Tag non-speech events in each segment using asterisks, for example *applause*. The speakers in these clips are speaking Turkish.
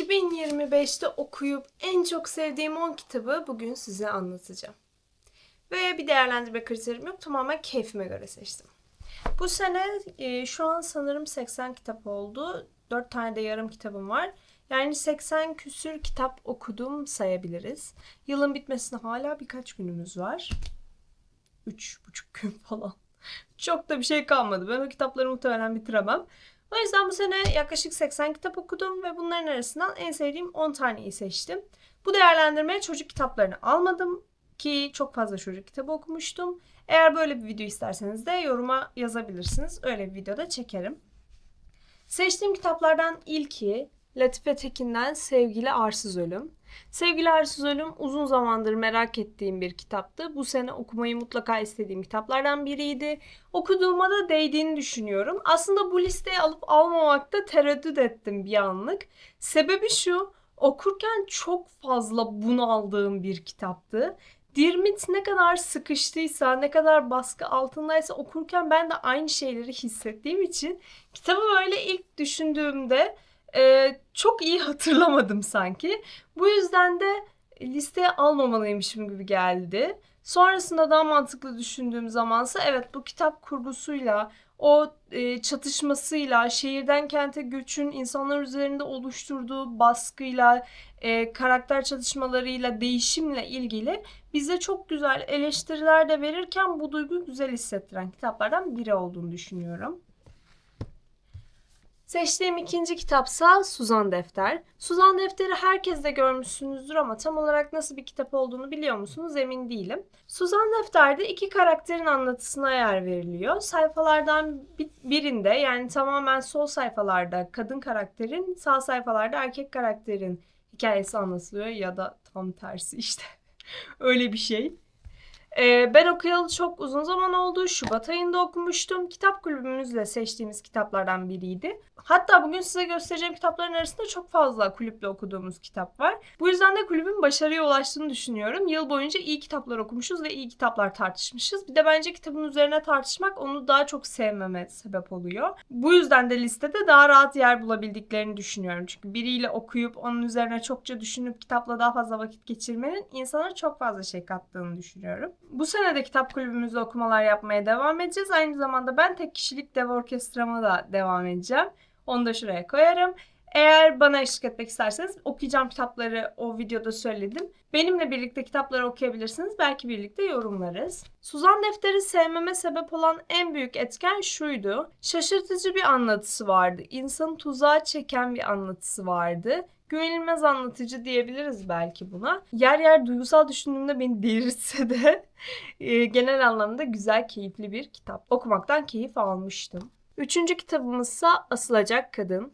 2025'te okuyup en çok sevdiğim 10 kitabı bugün size anlatacağım. Ve bir değerlendirme kriterim yok. Tamamen keyfime göre seçtim. Bu sene e, şu an sanırım 80 kitap oldu. 4 tane de yarım kitabım var. Yani 80 küsür kitap okudum sayabiliriz. Yılın bitmesine hala birkaç günümüz var. 3,5 gün *laughs* falan. Çok da bir şey kalmadı. Ben o kitapları muhtemelen bitiremem. O yüzden bu sene yaklaşık 80 kitap okudum ve bunların arasından en sevdiğim 10 taneyi seçtim. Bu değerlendirmeye çocuk kitaplarını almadım ki çok fazla çocuk kitabı okumuştum. Eğer böyle bir video isterseniz de yoruma yazabilirsiniz. Öyle bir videoda çekerim. Seçtiğim kitaplardan ilki Latife Tekin'den Sevgili Arsız Ölüm. Sevgili Arsız Ölüm uzun zamandır merak ettiğim bir kitaptı. Bu sene okumayı mutlaka istediğim kitaplardan biriydi. Okuduğuma da değdiğini düşünüyorum. Aslında bu listeye alıp almamakta tereddüt ettim bir anlık. Sebebi şu, okurken çok fazla bunaldığım bir kitaptı. Dirmit ne kadar sıkıştıysa, ne kadar baskı altındaysa okurken ben de aynı şeyleri hissettiğim için kitabı böyle ilk düşündüğümde e, çok iyi hatırlamadım sanki. Bu yüzden de listeye almamalıymışım gibi geldi. Sonrasında daha mantıklı düşündüğüm zamansa evet bu kitap kurgusuyla, o e, çatışmasıyla, şehirden kente göçün insanlar üzerinde oluşturduğu baskıyla, e, karakter çatışmalarıyla, değişimle ilgili bize çok güzel eleştiriler de verirken bu duyguyu güzel hissettiren kitaplardan biri olduğunu düşünüyorum. Seçtiğim ikinci kitapsa Suzan Defter. Suzan Defter'i herkes de görmüşsünüzdür ama tam olarak nasıl bir kitap olduğunu biliyor musunuz emin değilim. Suzan Defter'de iki karakterin anlatısına yer veriliyor. Sayfalardan birinde yani tamamen sol sayfalarda kadın karakterin, sağ sayfalarda erkek karakterin hikayesi anlatılıyor ya da tam tersi işte. *laughs* Öyle bir şey. Ee, ben okuyalı çok uzun zaman oldu. Şubat ayında okumuştum. Kitap kulübümüzle seçtiğimiz kitaplardan biriydi. Hatta bugün size göstereceğim kitapların arasında çok fazla kulüple okuduğumuz kitap var. Bu yüzden de kulübün başarıya ulaştığını düşünüyorum. Yıl boyunca iyi kitaplar okumuşuz ve iyi kitaplar tartışmışız. Bir de bence kitabın üzerine tartışmak onu daha çok sevmeme sebep oluyor. Bu yüzden de listede daha rahat yer bulabildiklerini düşünüyorum. Çünkü biriyle okuyup onun üzerine çokça düşünüp kitapla daha fazla vakit geçirmenin insana çok fazla şey kattığını düşünüyorum. Bu sene de kitap kulübümüzde okumalar yapmaya devam edeceğiz. Aynı zamanda ben tek kişilik dev orkestrama da devam edeceğim. Onu da şuraya koyarım. Eğer bana eşlik etmek isterseniz okuyacağım kitapları o videoda söyledim. Benimle birlikte kitapları okuyabilirsiniz. Belki birlikte yorumlarız. Suzan Defter'i sevmeme sebep olan en büyük etken şuydu. Şaşırtıcı bir anlatısı vardı. İnsanı tuzağa çeken bir anlatısı vardı. Güvenilmez anlatıcı diyebiliriz belki buna. Yer yer duygusal düşündüğümde beni delirtse de *laughs* e, genel anlamda güzel, keyifli bir kitap. Okumaktan keyif almıştım. Üçüncü kitabımızsa Asılacak Kadın.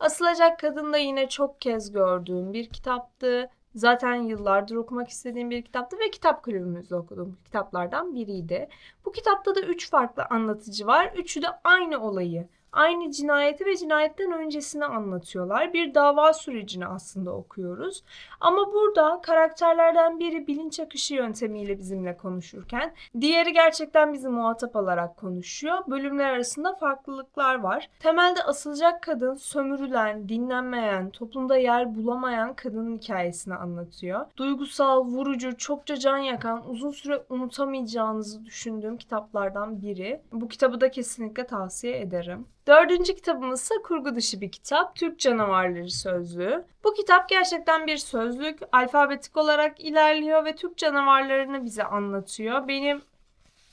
Asılacak Kadın da yine çok kez gördüğüm bir kitaptı. Zaten yıllardır okumak istediğim bir kitaptı ve kitap kulübümüzde okuduğum kitaplardan biriydi. Bu kitapta da üç farklı anlatıcı var. Üçü de aynı olayı aynı cinayeti ve cinayetten öncesini anlatıyorlar. Bir dava sürecini aslında okuyoruz. Ama burada karakterlerden biri bilinç akışı yöntemiyle bizimle konuşurken diğeri gerçekten bizi muhatap alarak konuşuyor. Bölümler arasında farklılıklar var. Temelde asılacak kadın sömürülen, dinlenmeyen, toplumda yer bulamayan kadının hikayesini anlatıyor. Duygusal, vurucu, çokça can yakan, uzun süre unutamayacağınızı düşündüğüm kitaplardan biri. Bu kitabı da kesinlikle tavsiye ederim. Dördüncü kitabımız ise kurgu dışı bir kitap. Türk Canavarları Sözlüğü. Bu kitap gerçekten bir sözlük. Alfabetik olarak ilerliyor ve Türk canavarlarını bize anlatıyor. Benim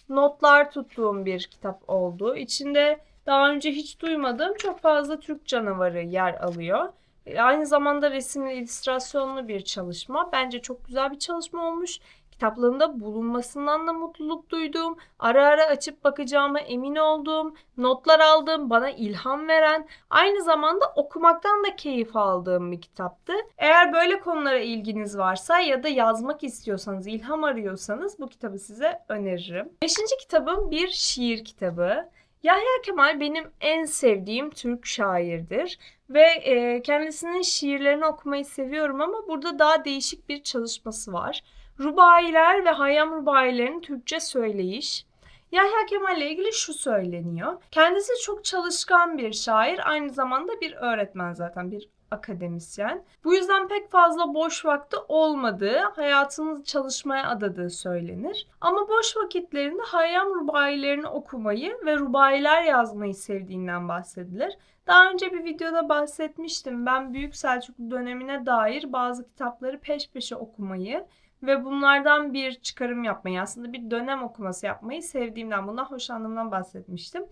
notlar tuttuğum bir kitap oldu. İçinde daha önce hiç duymadığım çok fazla Türk canavarı yer alıyor. Aynı zamanda resimli illüstrasyonlu bir çalışma. Bence çok güzel bir çalışma olmuş kitaplarında bulunmasından da mutluluk duydum. Ara ara açıp bakacağıma emin olduğum, notlar aldığım, bana ilham veren, aynı zamanda okumaktan da keyif aldığım bir kitaptı. Eğer böyle konulara ilginiz varsa ya da yazmak istiyorsanız, ilham arıyorsanız bu kitabı size öneririm. Beşinci kitabım bir şiir kitabı. Yahya Kemal benim en sevdiğim Türk şairdir ve e, kendisinin şiirlerini okumayı seviyorum ama burada daha değişik bir çalışması var. Rubailer ve Hayyam Rubailerin Türkçe söyleyiş. Yahya Kemal ile ilgili şu söyleniyor. Kendisi çok çalışkan bir şair, aynı zamanda bir öğretmen zaten, bir akademisyen. Bu yüzden pek fazla boş vakti olmadığı, hayatını çalışmaya adadığı söylenir. Ama boş vakitlerinde Hayyam rubayilerini okumayı ve rubayiler yazmayı sevdiğinden bahsedilir. Daha önce bir videoda bahsetmiştim. Ben Büyük Selçuklu dönemine dair bazı kitapları peş peşe okumayı ve bunlardan bir çıkarım yapmayı, aslında bir dönem okuması yapmayı sevdiğimden, bundan hoşlandığımdan bahsetmiştim.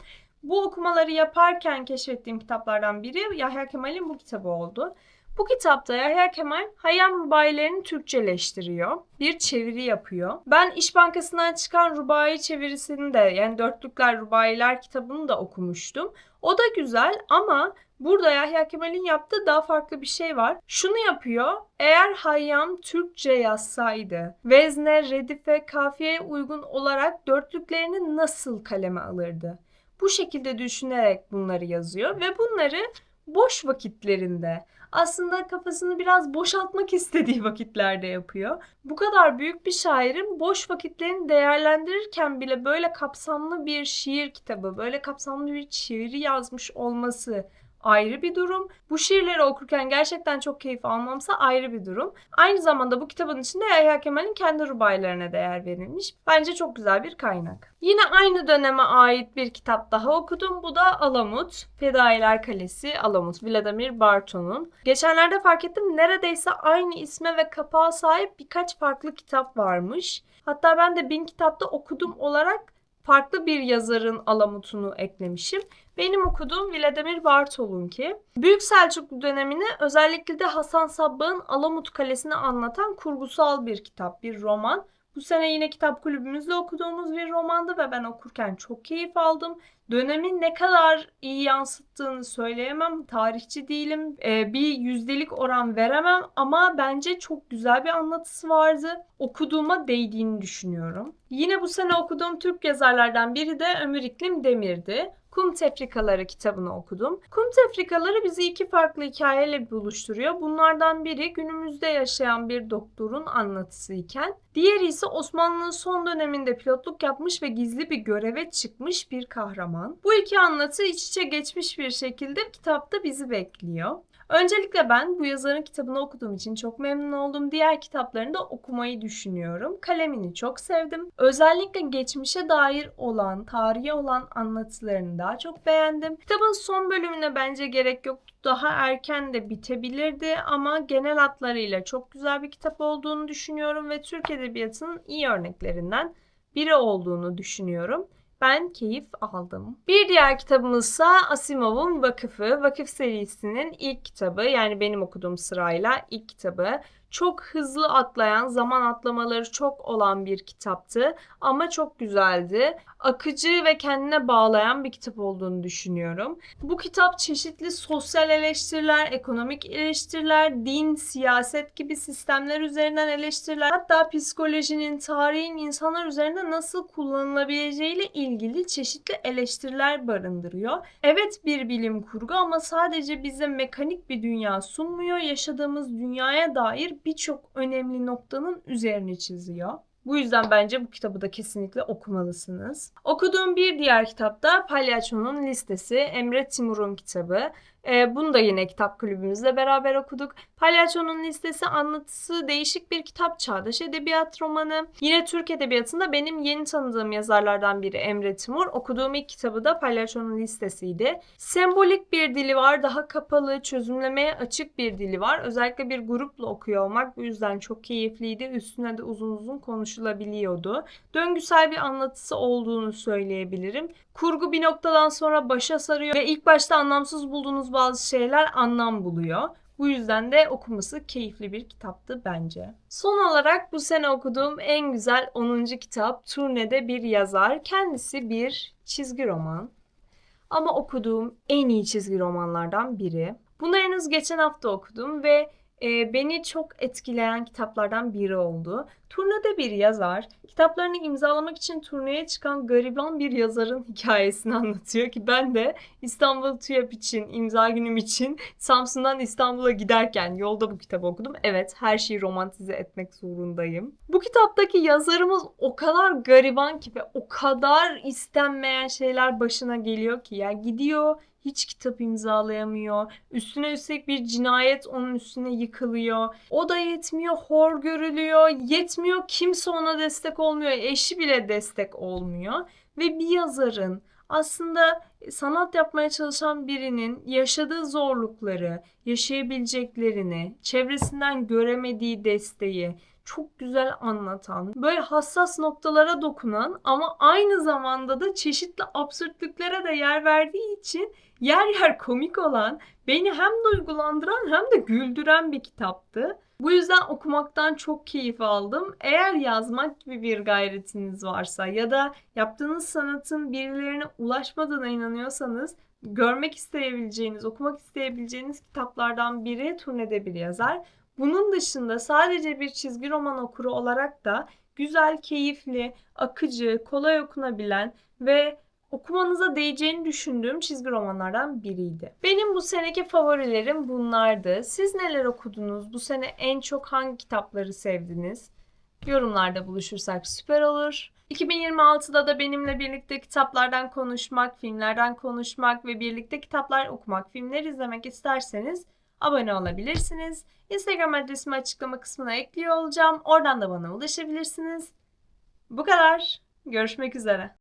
Bu okumaları yaparken keşfettiğim kitaplardan biri Yahya Kemal'in bu kitabı oldu. Bu kitapta Yahya Kemal Hayyam rubayilerini Türkçeleştiriyor. Bir çeviri yapıyor. Ben İş Bankası'ndan çıkan rubayi çevirisini de yani Dörtlükler Rubayiler kitabını da okumuştum. O da güzel ama burada Yahya Kemal'in yaptığı daha farklı bir şey var. Şunu yapıyor. Eğer Hayyam Türkçe yazsaydı vezne, redife, kafiyeye uygun olarak dörtlüklerini nasıl kaleme alırdı? Bu şekilde düşünerek bunları yazıyor ve bunları boş vakitlerinde aslında kafasını biraz boşaltmak istediği *laughs* vakitlerde yapıyor. Bu kadar büyük bir şairin boş vakitlerini değerlendirirken bile böyle kapsamlı bir şiir kitabı, böyle kapsamlı bir çeviri yazmış olması ayrı bir durum. Bu şiirleri okurken gerçekten çok keyif almamsa ayrı bir durum. Aynı zamanda bu kitabın içinde Yahya Kemal'in kendi rubaylarına değer verilmiş. Bence çok güzel bir kaynak. Yine aynı döneme ait bir kitap daha okudum. Bu da Alamut. Fedailer Kalesi Alamut. Vladimir Barton'un. Geçenlerde fark ettim neredeyse aynı isme ve kapağa sahip birkaç farklı kitap varmış. Hatta ben de bin kitapta okudum olarak farklı bir yazarın Alamut'unu eklemişim. Benim okuduğum Vladimir Bartol'unki. Büyük Selçuklu dönemini özellikle de Hasan Sabbah'ın Alamut Kalesi'ni anlatan kurgusal bir kitap, bir roman. Bu sene yine kitap kulübümüzde okuduğumuz bir romandı ve ben okurken çok keyif aldım. Dönemin ne kadar iyi yansıttığını söyleyemem. Tarihçi değilim. Ee, bir yüzdelik oran veremem ama bence çok güzel bir anlatısı vardı. Okuduğuma değdiğini düşünüyorum. Yine bu sene okuduğum Türk yazarlardan biri de Ömür İklim Demir'di. Kum Tefrikaları kitabını okudum. Kum Tefrikaları bizi iki farklı hikayeyle buluşturuyor. Bunlardan biri günümüzde yaşayan bir doktorun anlatısı iken diğeri ise Osmanlı'nın son döneminde pilotluk yapmış ve gizli bir göreve çıkmış bir kahraman. Bu iki anlatı iç içe geçmiş bir şekilde kitapta bizi bekliyor. Öncelikle ben bu yazarın kitabını okuduğum için çok memnun oldum. Diğer kitaplarını da okumayı düşünüyorum. Kalemini çok sevdim. Özellikle geçmişe dair olan, tarihe olan anlatılarını daha çok beğendim. Kitabın son bölümüne bence gerek yoktu. Daha erken de bitebilirdi ama genel hatlarıyla çok güzel bir kitap olduğunu düşünüyorum ve Türk Edebiyatı'nın iyi örneklerinden biri olduğunu düşünüyorum ben keyif aldım. Bir diğer kitabımızsa Asimov'un Vakıfı. Vakıf serisinin ilk kitabı yani benim okuduğum sırayla ilk kitabı çok hızlı atlayan, zaman atlamaları çok olan bir kitaptı ama çok güzeldi. Akıcı ve kendine bağlayan bir kitap olduğunu düşünüyorum. Bu kitap çeşitli sosyal eleştiriler, ekonomik eleştiriler, din, siyaset gibi sistemler üzerinden eleştiriler, hatta psikolojinin, tarihin insanlar üzerinde nasıl kullanılabileceğiyle ilgili çeşitli eleştiriler barındırıyor. Evet bir bilim kurgu ama sadece bize mekanik bir dünya sunmuyor. Yaşadığımız dünyaya dair birçok önemli noktanın üzerine çiziyor. Bu yüzden bence bu kitabı da kesinlikle okumalısınız. Okuduğum bir diğer kitap da Palyaço'nun Listesi, Emre Timur'un kitabı. E, bunu da yine kitap kulübümüzle beraber okuduk. Palyaço'nun listesi anlatısı değişik bir kitap çağdaş edebiyat romanı. Yine Türk edebiyatında benim yeni tanıdığım yazarlardan biri Emre Timur. Okuduğum ilk kitabı da Palyaço'nun listesiydi. Sembolik bir dili var, daha kapalı, çözümlemeye açık bir dili var. Özellikle bir grupla okuyor olmak bu yüzden çok keyifliydi. Üstüne de uzun uzun konuşulabiliyordu. Döngüsel bir anlatısı olduğunu söyleyebilirim. Kurgu bir noktadan sonra başa sarıyor ve ilk başta anlamsız bulduğunuz bazı şeyler anlam buluyor. Bu yüzden de okuması keyifli bir kitaptı bence. Son olarak bu sene okuduğum en güzel 10. kitap Turne'de bir yazar. Kendisi bir çizgi roman. Ama okuduğum en iyi çizgi romanlardan biri. Bunu henüz geçen hafta okudum ve e, beni çok etkileyen kitaplardan biri oldu. Turnede bir yazar, kitaplarını imzalamak için turneye çıkan gariban bir yazarın hikayesini anlatıyor ki ben de İstanbul TÜYAP için, imza günüm için Samsun'dan İstanbul'a giderken yolda bu kitabı okudum. Evet, her şeyi romantize etmek zorundayım. Bu kitaptaki yazarımız o kadar gariban ki ve o kadar istenmeyen şeyler başına geliyor ki ya gidiyor hiç kitap imzalayamıyor. Üstüne üstlük bir cinayet onun üstüne yıkılıyor. O da yetmiyor, hor görülüyor. Yetmiyor, kimse ona destek olmuyor. Eşi bile destek olmuyor. Ve bir yazarın aslında sanat yapmaya çalışan birinin yaşadığı zorlukları, yaşayabileceklerini, çevresinden göremediği desteği çok güzel anlatan, böyle hassas noktalara dokunan ama aynı zamanda da çeşitli absürtlüklere de yer verdiği için yer yer komik olan, beni hem duygulandıran hem de güldüren bir kitaptı. Bu yüzden okumaktan çok keyif aldım. Eğer yazmak gibi bir gayretiniz varsa ya da yaptığınız sanatın birilerine ulaşmadığına inanıyorsanız görmek isteyebileceğiniz, okumak isteyebileceğiniz kitaplardan biri Turnede Bir Yazar. Bunun dışında sadece bir çizgi roman okuru olarak da güzel, keyifli, akıcı, kolay okunabilen ve okumanıza değeceğini düşündüğüm çizgi romanlardan biriydi. Benim bu seneki favorilerim bunlardı. Siz neler okudunuz? Bu sene en çok hangi kitapları sevdiniz? Yorumlarda buluşursak süper olur. 2026'da da benimle birlikte kitaplardan konuşmak, filmlerden konuşmak ve birlikte kitaplar okumak, filmler izlemek isterseniz abone olabilirsiniz. Instagram adresimi açıklama kısmına ekliyor olacağım. Oradan da bana ulaşabilirsiniz. Bu kadar. Görüşmek üzere.